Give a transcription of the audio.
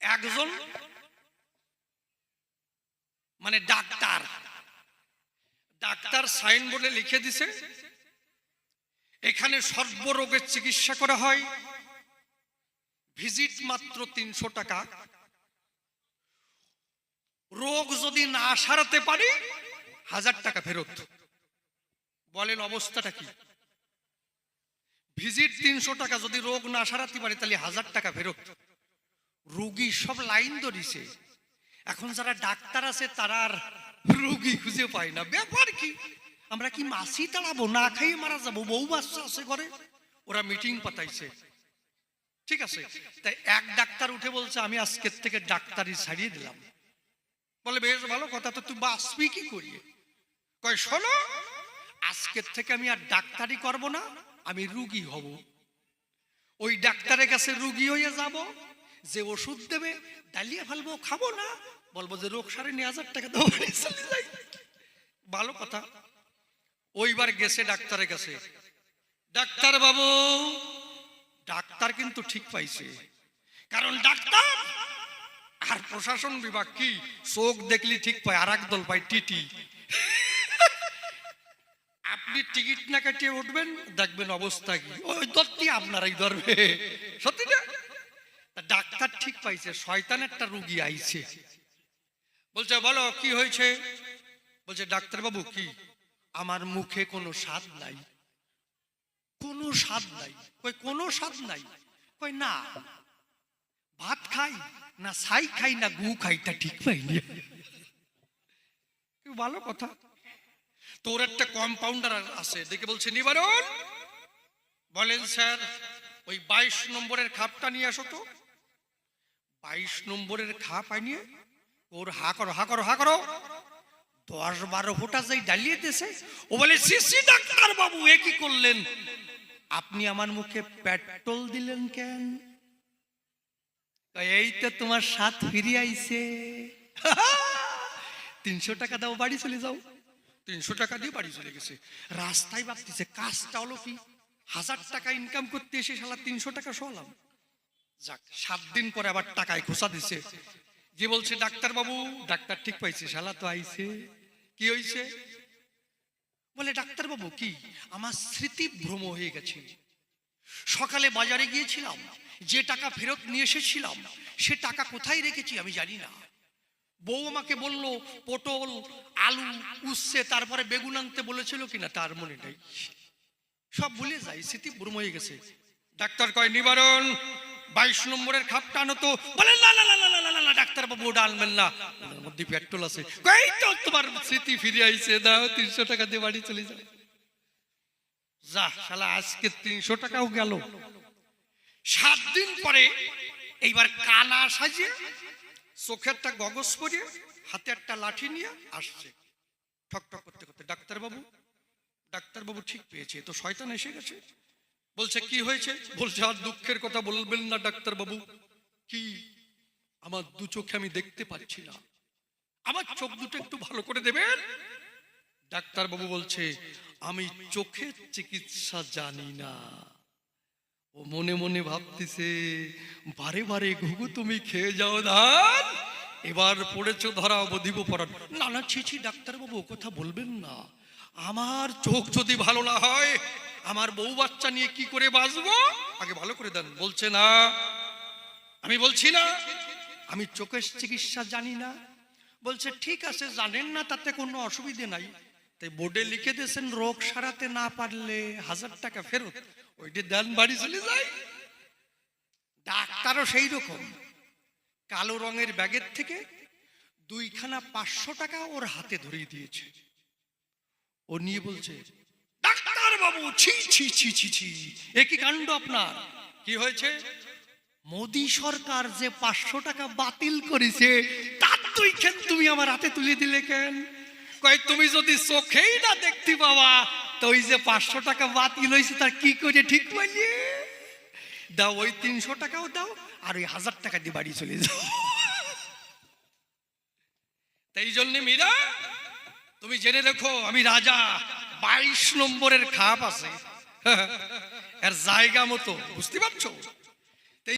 একজন মানে doctor doctor সাইনবোর্ডে লিখে দিছে, এখানে সর্বরোগের চিকিৎসা করা হয়, ভিজিট মাত্র তিনশো টাকা। রোগ যদি না সারাতে পারি, হাজার টাকা ফেরত। বলেন অবস্থাটা কি? ভিজিট তিনশো টাকা যদি রোগ না সারাতে পারে, তাহলে হাজার টাকা ফেরত। রুগী সব লাইন ধরিছে। এখন যারা ডাক্তার আছে, তারা আর রুগী খুঁজে পায় না। ব্যাপার কি? আমরা কি মাসি তাড়াবো? না খাইয়ে মারা যাব? বউ বাচ্চা আছে ঘরে? ওরা মিটিং পাতাইছে। ঠিক আছে? তাই এক ডাক্তার উঠে বলছে, আমি আজকের থেকে ডাক্তারি ছাড়িয়ে দিলাম। বলে, বেশ, ভালো কথা তো, তুই বাঁচবি কি করিয়ে? কয়, শোনো, আজকের থেকে আমি আর ডাক্তারি করব না। আমি রুগী হব। ওই ডাক্তারের কাছে রুগী হয়ে যাব, যে ওষুধ দেবে, ডালিয়ে ফেলব, খাব না। বলব যে রোগ সারে হাজার টাকা দেবো ভালো কথা। ওইবার গেছে ডাক্তারের কাছে। ডাক্তার বাবু, ডাক্তার কিন্তু ঠিক পাইছে। কারণ ডাক্তার আর প্রশাসন বিভাগ কি? চোখ দেখলি ঠিক পায়, আর দল পায় টিটি। আপনি টিকিট না কাটিয়ে উঠবেন, দেখবেন অবস্থা কি? ওই দত্তি আপনারাই ধরবে। সত্যি না? ডাক্তার ঠিক পাইছে, শয়তান একটা রুগী আইছে। বলছে, বলো, কি হয়েছে? বলছে ডাক্তার বাবু কি? আমার মুখে কোনো স্বাদ নাই। কোনো স্বাদ নাই। কই, কোনো স্বাদ নাই? কই, না। ভাত খাই, না ছাই খাই, না গু খাই, তা ঠিক পাইনি। ভালো কথা। তোর একটা কম্পাউন্ডার আছে। দেখে বলছে, নিবারণ! বলেন, স্যার, ওই বাইশ নম্বরের খাপটা নিয়ে আসো তো। বাইশ নম্বরের খাপ আনিয়ে ওর হা করো হা করো হা করো। দশ বারো ফোঁটা যাই ডালিয়ে দিয়েছে, ও বলে সিসি ডাক্তার বাবু, এ কি করলেন? আপনি আমার মুখে পেট্রোল দিলেন কেন? এই তো তোমার সাথ ফিরে আইছে। তিনশো টাকা দাও, বাড়ি চলে যাও। তিনশো টাকা দিয়ে বাড়ি চলে গেছে। রাস্তায় ভাবতেছে, কাজটা হলো কি? হাজার টাকা ইনকাম করতে এসে শালা তিনশো টাকা শোলাম যাক, সাত দিন পরে আবার টাকায় খোসা দিছে। যে বলছে ডাক্তার বাবু ডাক্তার ঠিক পাইছে, শালা তো আইছে। কি হইছে? বলে ডাক্তার বাবু কি? আমার স্মৃতি ভ্রম হয়ে গেছে। সকালে বাজারে গিয়েছিলাম, যে টাকা ফেরত নিয়ে এসেছিলাম, সে টাকা কোথায় রেখেছি আমি জানি না। বউ আমাকে বলল পটল আলু উচ্ছে তারপরে বেগুন আনতে বলেছিল কিনা তার মনে নেই। সব ভুলে যাই স্মৃতি ভ্রম হয়ে গেছে। ডাক্তার কয় নিবারণ বাইশ নম্বরের খাপটা আনো তো। বলে না না না না না, না ডাক্তার বাবু ওটা আনবেন না। ওটার মধ্যে পেট্রোল আছে। কই তো তোমার স্মৃতি ফিরে আইছে দাও তিনশো টাকা দিয়ে বাড়ি চলে যাও। যা শালা আজকে তিনশো টাকাও গেল। সাত দিন পরে এইবার কানা সাজিয়ে চোখে একটা গগস করে হাতে একটা লাঠি নিয়ে আসছে। ঠক ঠক করতে করতে ডাক্তার বাবু ডাক্তার বাবু ঠিক পেয়েছে, তো শয়তান এসে গেছে। বলছে, কি হয়েছে? বলছে, আর দুঃখের কথা বলবেন না ডাক্তার বাবু কি? আমার দু চোখে আমি দেখতে পাচ্ছি না। আমার চোখ দুটো একটু ভালো করে দেবেন? ডাক্তার বাবু বলছে, আমি চোখের চিকিৎসা জানি না। ও মনে মনে ভাবতেছে, বারে বারে ঘুঘু তুমি খেয়ে যাও ধান এবার পড়েছো ধরা অবধিব পড়ান না না ছিছি ডাক্তারবাবু কথা বলবেন না। আমার চোখ যদি ভালো না হয়, আমার বউ বাচ্চা নিয়ে কি করে বাঁচবো? আগে ভালো করে দেন, বলছে না। আমি বলছি না, আমি চোখের চিকিৎসা জানি না। বলছে, ঠিক আছে, জানেন না, তাতে কোনো অসুবিধে নাই। তাই বোর্ডে লিখে দিয়েছেন, রোগ সারাতে না পারলে হাজার টাকা ফেরত। ওইটা দেন বাড়ি চলে যায়, ডাক্তারও সেই রকম কালো রঙের ব্যাগের থেকে দুইখানা পাঁচশো টাকা ওর হাতে ধরিয়ে দিয়েছে। ও নিয়ে বলছে ডাক্তার বাবু ছি ছি ছি ছি ছি, এ কি কাণ্ড আপনার? কি হয়েছে? মোদি সরকার যে পাঁচশো টাকা বাতিল করেছে, তার দুইখান তুমি আমার হাতে তুলে দিলে কেন? কয়, তুমি যদি চোখেই না দেখতে পাবা তো ওই যে পাঁচশো টাকা বাতিল হয়েছে তার কি করে ঠিক পাইলে দাও, ওই তিনশো টাকাও দাও, আর ওই হাজার টাকা দিয়ে বাড়ি চলে যাও। তাই জন্য মীরা, তুমি জেনে রেখো, আমি রাজা, বাইশ নম্বরের খাপ আছে। এর জায়গা মতো, বুঝতে পারছ?